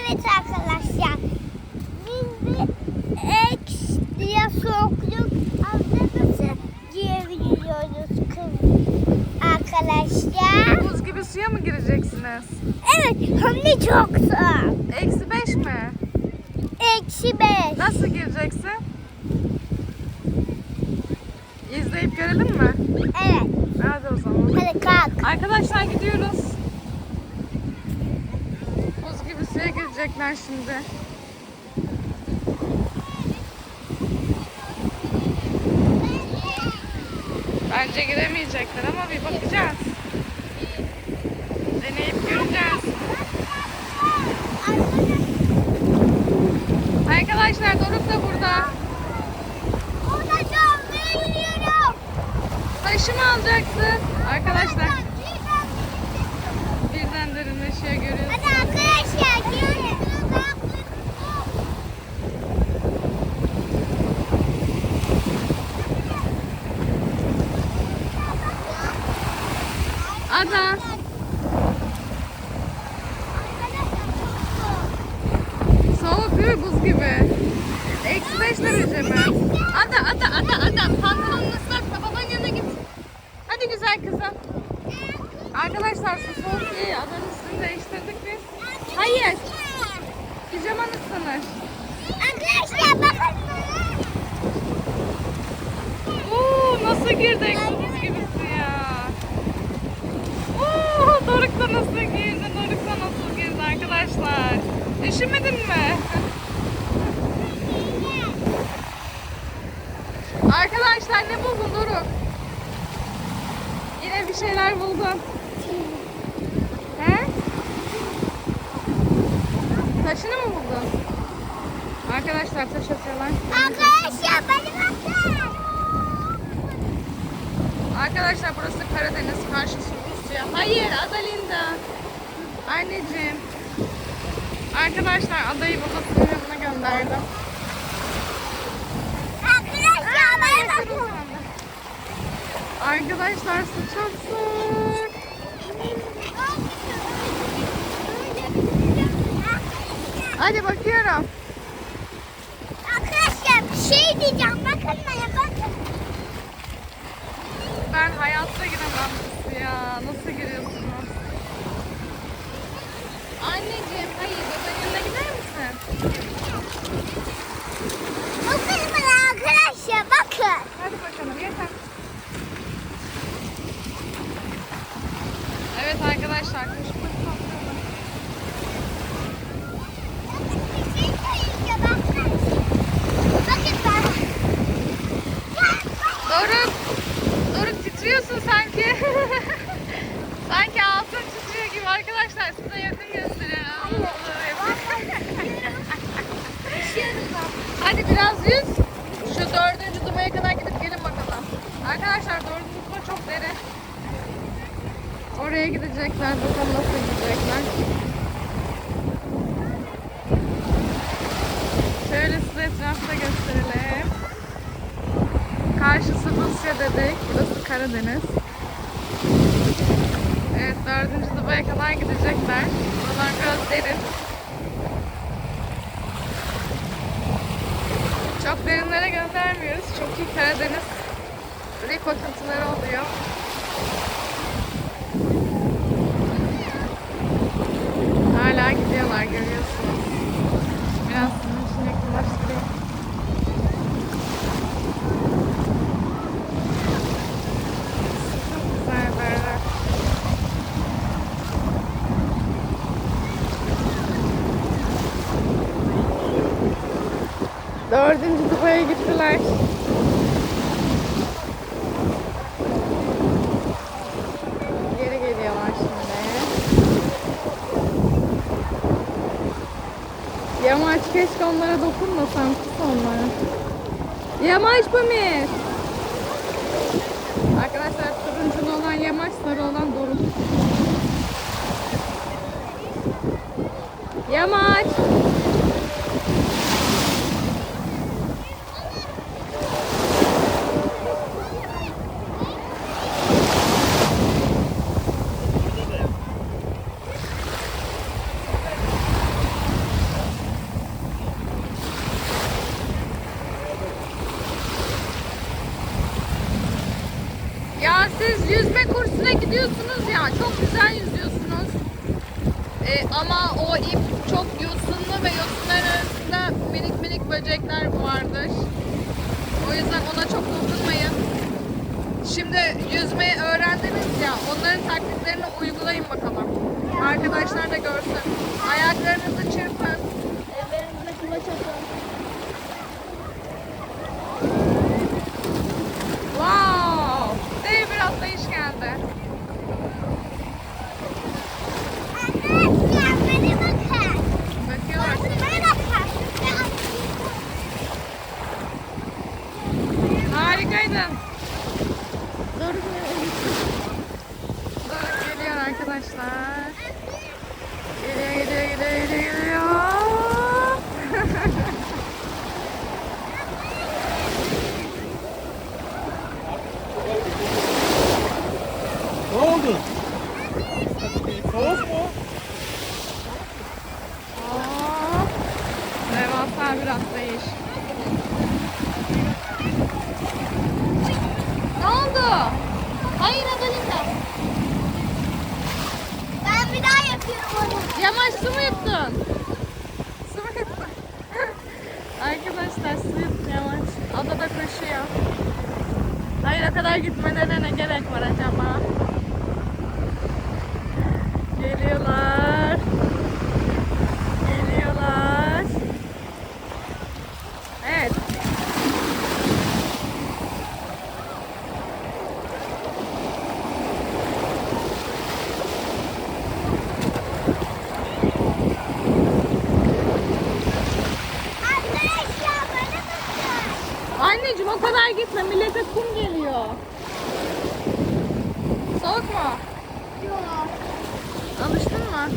Evet arkadaşlar. Biz bir X diye soğukluk aldığımızı giyebiliyoruz kız arkadaşlar. Buz gibi suya mı gireceksiniz? Evet hem de çok soğuk. Eksi beş mi? Eksi beş. Nasıl gireceksin? İzleyip görelim mi? Evet. Hadi o zaman. Hadi kalk. Arkadaşlar gidiyoruz. Buz gibi suya girecekler şimdi. Bence giremeyecekler ama bir bakacağız. Deneyip göreceğiz. Arkadaşlar Doruk da burada. Orada canlıya yürüyorum. Taşı mı alacaksın? Arkadaşlar birden derinleşiyor görüyorsunuz. Hadi arkadaşlar girelim. Ada. Soğuk değil mi? Buz gibi. Eksi beş derece mi? Ada, ada, ada, ada. Pantolonunu ıslatma. Babanın yanına git. Hadi güzel kızım. Arkadaşlar su soğuk değil. Adanın üstünü değiştirdik biz. Hayır. Pijaman ıslanır. Arkadaşlar bakın. Oo, nasıl girdik buz gibi suya? Oo, Doruk da nasıl girdi? Doruk da nasıl girdi arkadaşlar? Üşümedin mi? Arkadaşlar ne buldun Doruk? Yine bir şeyler buldun. He? Taşını mı buldun? Arkadaşlar taş atıyorlar. Arkadaşlar bana bakın. Arkadaşlar burası Karadeniz karşısı Hayır Adalinda. Anneciğim. Arkadaşlar adayı babasının yanına gönderdim. Arkadaşlar bana bakın. Arkadaşlar soğuk. Hadi bakıyorum. Arkadaşlar bir şey diyeceğim. Bakın bana bakın. Ben hayatta suya. Nasıl giriyorsunuz? Anneciğim hayır babanın yanına gider misin? Bakın bana arkadaşlar bakın. Hadi bakalım yeter. Evet arkadaşlar kuşkumuz toplayalım. Bir şey söyleyeceğim bakın. Bakın bana. Doruk. Doruk titriyorsun sanki. sanki altın titriyor gibi arkadaşlar. Size yakın gösteriyorum. Hadi biraz yüz. Şu dördüncü dumaya kadar gidip gelin bakalım. Arkadaşlar dördüncü duma çok derin. Oraya gidecekler. Bakalım nasıl gidecekler. Şöyle size etrafta gösterelim. Karşısı Rusya dedik. Burası Karadeniz. Evet dördüncü Dubai'ye kadar gidecekler. Buralar biraz derin. Çok derinlere göndermiyoruz çünkü Karadeniz rip akıntıları oluyor. Hala gidiyorlar görüyorsunuz. Biraz sizin için yakınlaştırayım. Çok güzel berrak. Dördüncü Dubai'ye gittiler. Yamaç keşke onlara dokunmasam kız onlara. Yamaç Pamir. Arkadaşlar turunculu olan yamaç sarı olan doruk. Yamaç. E, ama o ip çok yosunlu ve yosunların arasında minik minik böcekler vardır. O yüzden ona çok dokunmayın. Şimdi yüzmeyi öğrendiniz ya, onların taktiklerini uygulayın bakalım. Arkadaşlar da görsün. Ayaklarınızı çırpın. Ellerinizi kulaç atın. ま。Anneciğim o kadar gitme. Millete kum geliyor. Soğuk mu? Yok. Alıştın mı?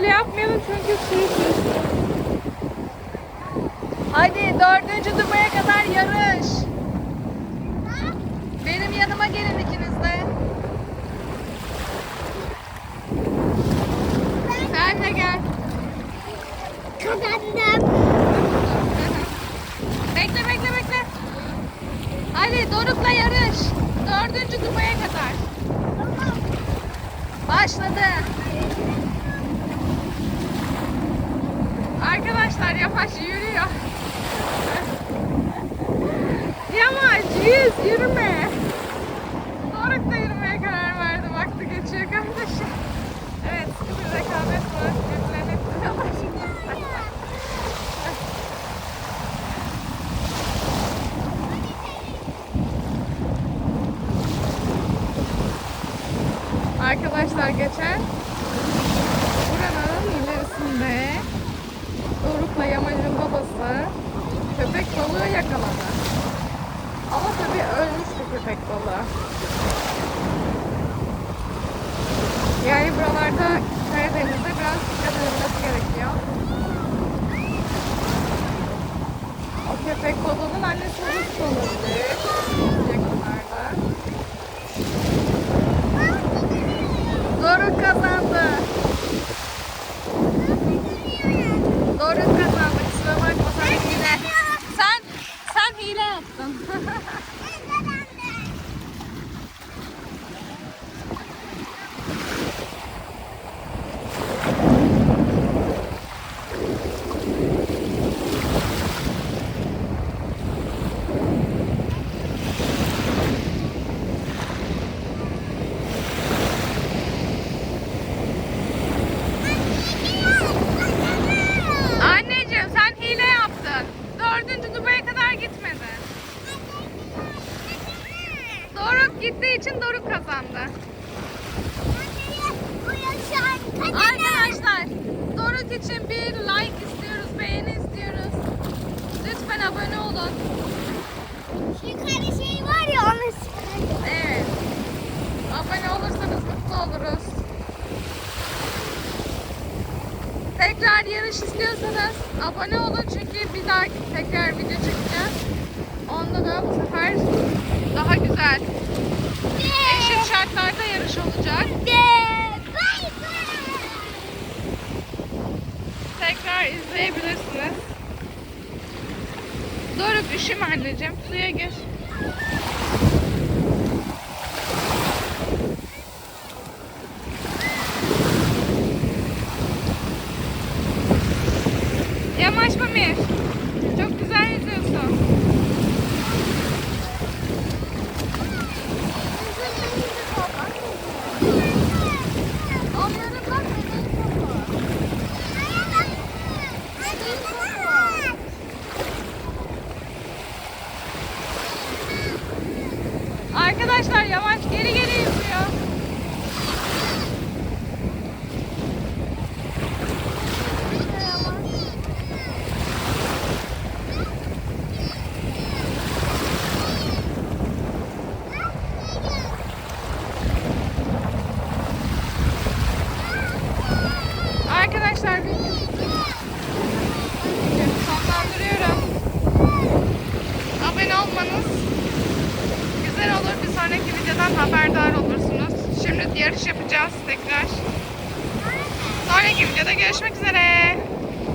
öyle yapmayalım çünkü sürüsüz. Hadi dördüncü dumaya kadar yarış. Benim yanıma gelin ikiniz de. Sen de gel. Kazandım. destek için bir like istiyoruz, beğeni istiyoruz. Lütfen abone olun. Şu yukarı şey var ya onu Evet. Abone olursanız mutlu oluruz. Tekrar yarış istiyorsanız abone olun çünkü bir dahaki tekrar video çekeceğiz. Onda da bu sefer daha güzel eşit şartlarda yarış olacak. Tekrar izleyebilirsiniz. Doruk üşüme anneciğim. Suya gir. Arkadaşlar yavaş yarış yapacağız tekrar. Sonraki videoda görüşmek üzere.